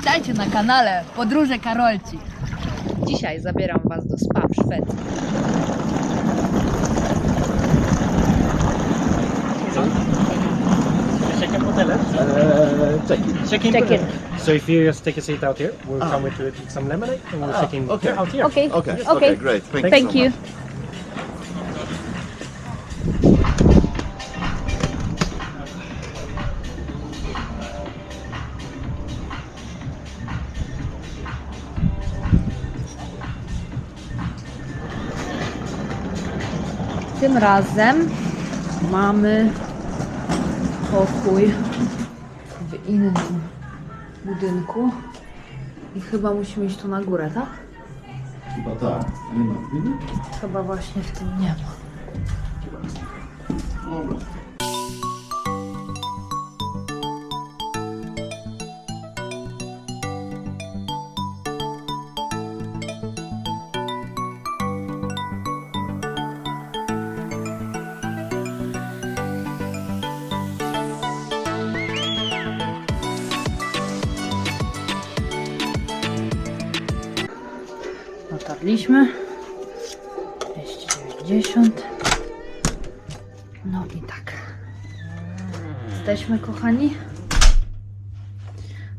Witajcie na kanale Podróże Karolci. Dzisiaj zabieram Was do spa w Szwecji. Check-in hotellet? Uh, check-in. Check-in. Check-in. So if you just take a seat out here, we'll come with you some lemonade and we'll Ah, check in okay. out here. Okay. Okay, Okay. okay, great. Thank, Thank so you. much. Tym razem mamy pokój w innym budynku. I chyba musimy iść tu na górę, tak? Chyba tak. Nie ma? Chyba właśnie w tym nie ma. Dobra. Dotarliśmy. 290. No i tak. Jesteśmy, kochani.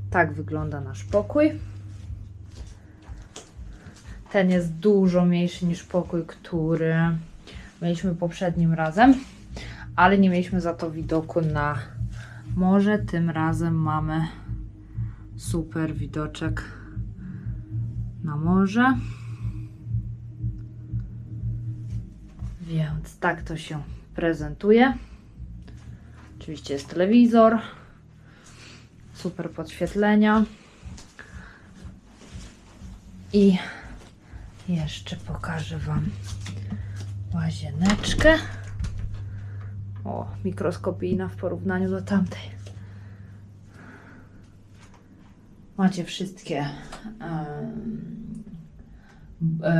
Tak wygląda nasz pokój. Ten jest dużo mniejszy niż pokój, który mieliśmy poprzednim razem, ale nie mieliśmy za to widoku na morze. Tym razem mamy super widoczek na morze. Więc tak to się prezentuje. Oczywiście jest telewizor, super podświetlenia. I jeszcze pokażę Wam łazieneczkę. O, mikroskopijna w porównaniu do tamtej. Macie wszystkie e,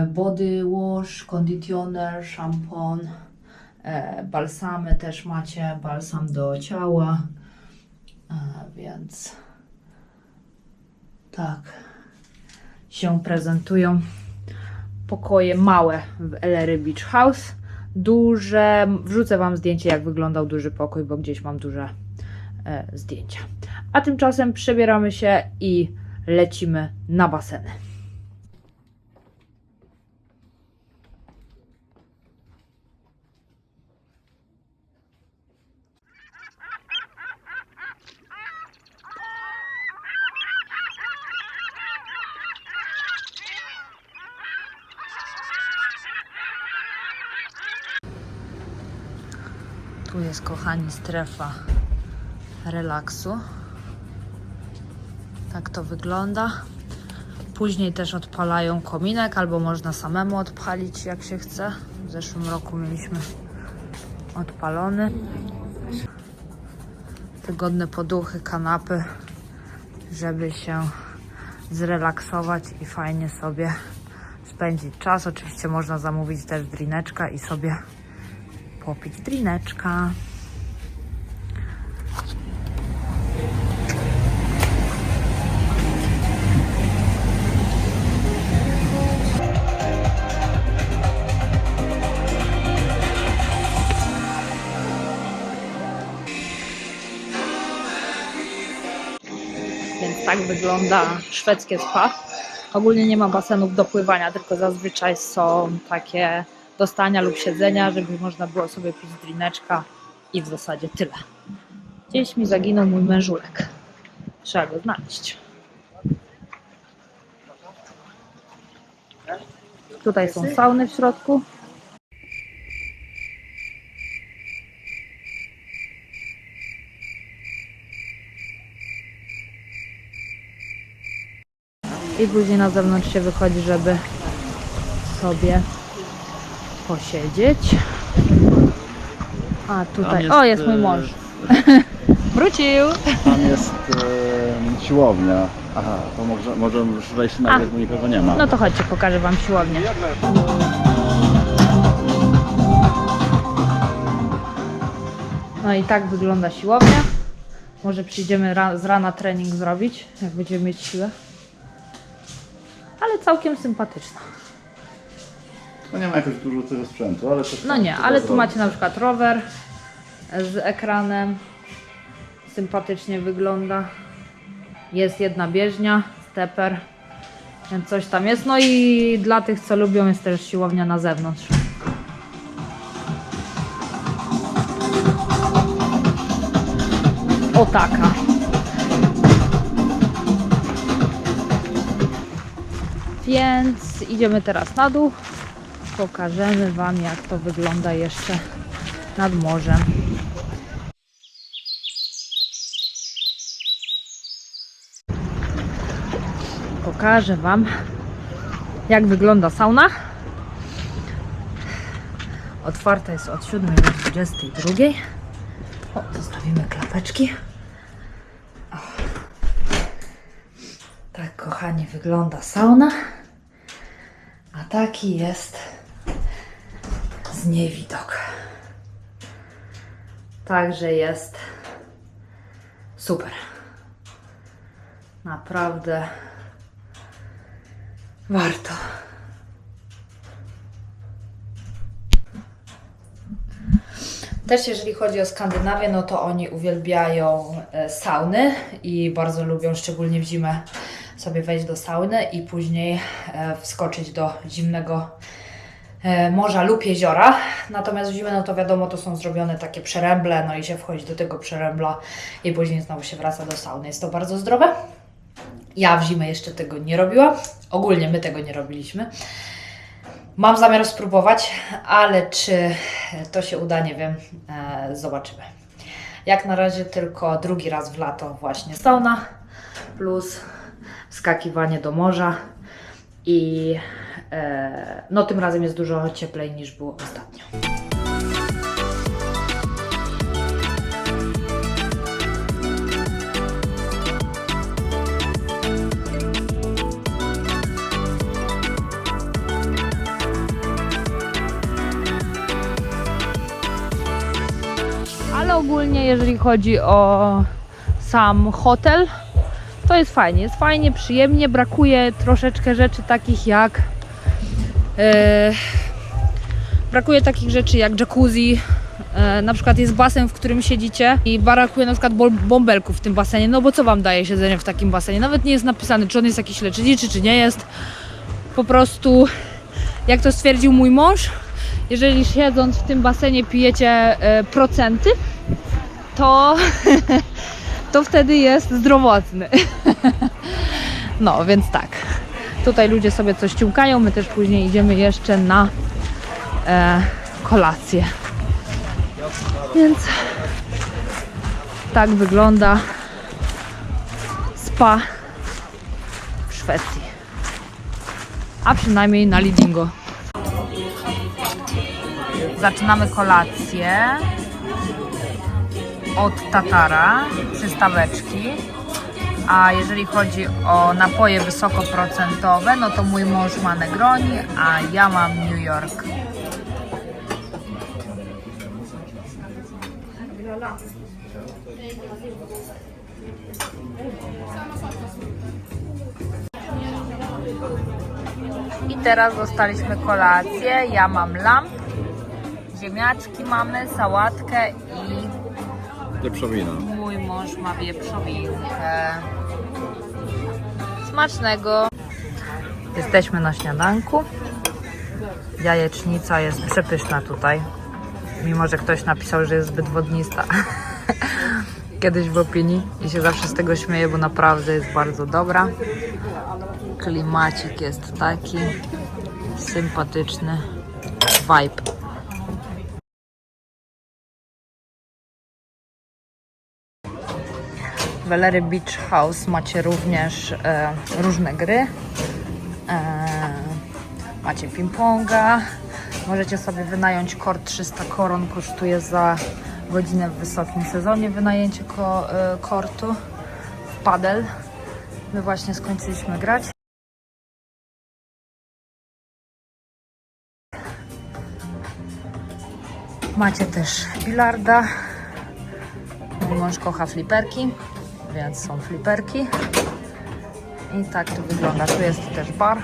body wash, conditioner, szampon, e, balsamy też macie, balsam do ciała, e, więc tak się prezentują pokoje małe w Ellery Beach House. Duże, wrzucę Wam zdjęcie jak wyglądał duży pokój, bo gdzieś mam duże e, zdjęcia. A tymczasem przebieramy się i lecimy na baseny. Jest, kochani, strefa relaksu. Tak to wygląda. Później też odpalają kominek, albo można samemu odpalić, jak się chce. W zeszłym roku mieliśmy odpalony. Wygodne poduchy, kanapy, żeby się zrelaksować i fajnie sobie spędzić czas. Oczywiście można zamówić też drineczka i sobie popić drineczka. Więc tak wygląda szwedzkie spa. Ogólnie nie ma basenów do pływania, tylko zazwyczaj są takie do stania lub siedzenia, żeby można było sobie pić drineczka i w zasadzie tyle. Gdzieś mi zaginął mój mężulek. Trzeba go znaleźć. Tutaj są sauny w środku. I później na zewnątrz się wychodzi, żeby sobie posiedzieć. A tutaj, jest, o jest mój e, mąż. Wrócił. Tam jest e, siłownia. Aha, to może, możemy już wejść nagle, bo nikogo nie ma. No to chodźcie, pokażę wam siłownię. No i tak wygląda siłownia. Może przyjdziemy ra z rana trening zrobić, jak będziemy mieć siłę. Ale całkiem sympatyczna. No nie ma jakoś dużo tego sprzętu, ale coś No tam nie, trzeba ale tu zrobić. macie na przykład rower z ekranem. Sympatycznie wygląda. Jest jedna bieżnia, steper. Więc coś tam jest. No i dla tych, co lubią, jest też siłownia na zewnątrz. O taka. Więc idziemy teraz na dół. Pokażemy Wam, jak to wygląda jeszcze nad morzem. Pokażę Wam, jak wygląda sauna. Otwarta jest od 7 do 22. O, zostawimy klapeczki. O. Tak, kochani, wygląda sauna. A taki jest z niej widok. Także jest super. Naprawdę warto. Też jeżeli chodzi o Skandynawię, no to oni uwielbiają e, sauny i bardzo lubią, szczególnie w zimę, sobie wejść do sauny i później e, wskoczyć do zimnego morza lub jeziora. Natomiast w zimę, no to wiadomo, to są zrobione takie przeręble, no i się wchodzi do tego przerębla i później znowu się wraca do sauny. Jest to bardzo zdrowe. Ja w zimę jeszcze tego nie robiłam. Ogólnie my tego nie robiliśmy. Mam zamiar spróbować, ale czy to się uda, nie wiem. E, zobaczymy. Jak na razie tylko drugi raz w lato właśnie sauna plus wskakiwanie do morza i e, no tym razem jest dużo cieplej niż było ostatnio. Ale ogólnie, jeżeli chodzi o sam hotel, to jest fajnie. Jest fajnie, przyjemnie. Brakuje troszeczkę rzeczy takich jak. E, brakuje takich rzeczy jak jacuzzi. E, na przykład jest basen, w którym siedzicie i brakuje na przykład bąbelków w tym basenie. No bo co wam daje siedzenie w takim basenie? Nawet nie jest napisane, czy on jest jakiś leczniczy, czy nie jest. Po prostu, jak to stwierdził mój mąż, jeżeli siedząc w tym basenie pijecie e, procenty, to, to wtedy jest zdrowotny. No, więc tak. Tutaj ludzie sobie coś ciąkają, my też później idziemy jeszcze na e, kolację. Więc tak wygląda spa w Szwecji. A przynajmniej na Lidingo. Zaczynamy kolację od Tatara, przystaweczki. A jeżeli chodzi o napoje wysokoprocentowe, no to mój mąż ma Negroni, a ja mam New York. I teraz dostaliśmy kolację. Ja mam lamp, ziemniaczki mamy, sałatkę i Wieprzowina. Mój mąż ma wieprzowinkę. Smacznego. Jesteśmy na śniadanku. Jajecznica jest przepyszna tutaj. Mimo, że ktoś napisał, że jest zbyt wodnista. Kiedyś w opinii i się zawsze z tego śmieję, bo naprawdę jest bardzo dobra. Klimacik jest taki sympatyczny. Vibe. W Ellery Beach House macie również e, różne gry. E, macie ping-ponga. Możecie sobie wynająć kort 300 koron. Kosztuje za godzinę w wysokim sezonie wynajęcie ko, e, kortu. Padel. My właśnie skończyliśmy grać. Macie też bilarda. Mój mąż kocha fliperki, więc są fliperki. I tak to wygląda. Tu jest też bar.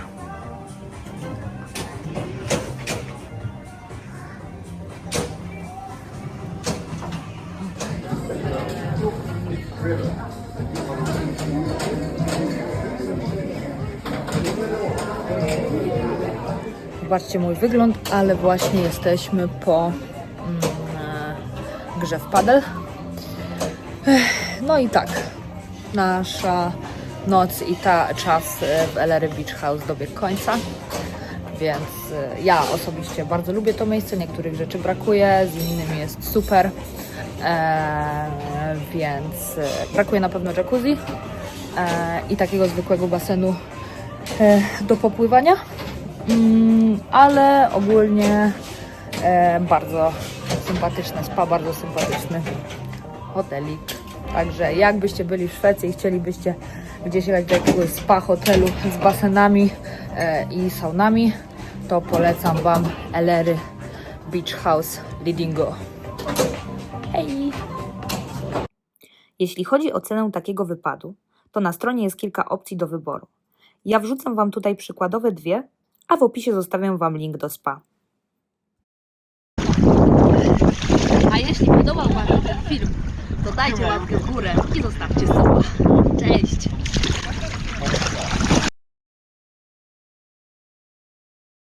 Zobaczcie mój wygląd, ale właśnie jesteśmy po mm, e, grze w padel. No i tak, nasza noc i ta czas w Ellery Beach House dobiegł końca. Więc e, ja osobiście bardzo lubię to miejsce, niektórych rzeczy brakuje, z innymi jest super. E, więc e, brakuje na pewno jacuzzi e, i takiego zwykłego basenu e, do popływania. Mm, ale ogólnie e, bardzo sympatyczne spa, bardzo sympatyczny hotelik. Także jakbyście byli w Szwecji i chcielibyście gdzieś jechać do jakiegoś spa hotelu z basenami e, i saunami, to polecam Wam Elery Beach House Lidingo. Hej! Jeśli chodzi o cenę takiego wypadu, to na stronie jest kilka opcji do wyboru. Ja wrzucam Wam tutaj przykładowe dwie, a w opisie zostawiam Wam link do spa. A jeśli podobał Wam się ten film, to dajcie łapkę w górę i zostawcie suba. Cześć!